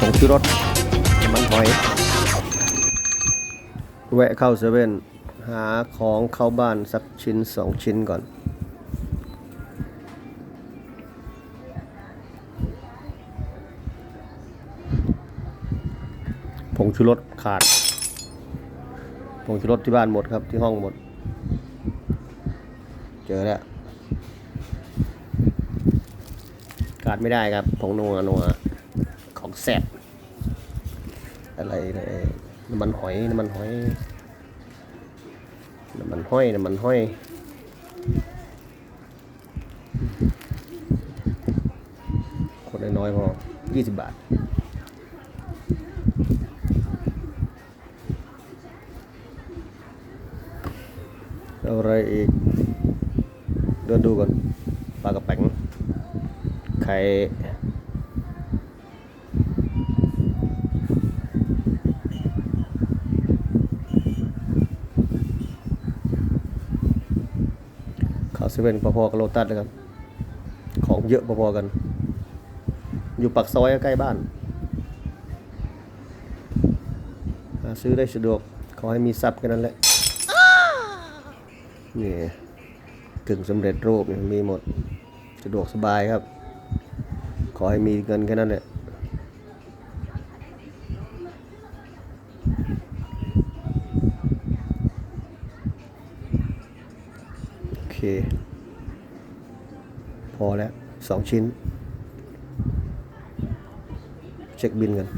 ผงชูรสมันหอย แวะเข้าเซเว่นหาของเข้าบ้านสักชิ้นสองชิ้นก่อน ผงชูรสขาด ผงชูรสที่บ้านหมดครับที่ห้องหมด เจอแล้วขาดไม่ได้ครับผงนัวนัว องแซ่บอะไรเนี่ยน้ำมันหอยน้ำมันหอยน้ำมันห้อยน้ำมันห้อยคนน้อยๆพอยี่สิบบาทอาอะไรอีกเดินดูก่อนปลากระแป๋งไข่ ข้าวเซเว่นพอๆกับโลตัสนะครับ ของเยอะพอๆกัน อยู่ปักซอยใกล้บ้านาซื้อได้สะดวก ขอให้มีซับแค่นั้นแหละ นี่กึ่งสำเร็จรูปเนี่ยมีหมด สะดวกสบายครับ ขอให้มีเงินแค่นั้นแหละ เค พอแล้วสองชิ้น เช็คบินกัน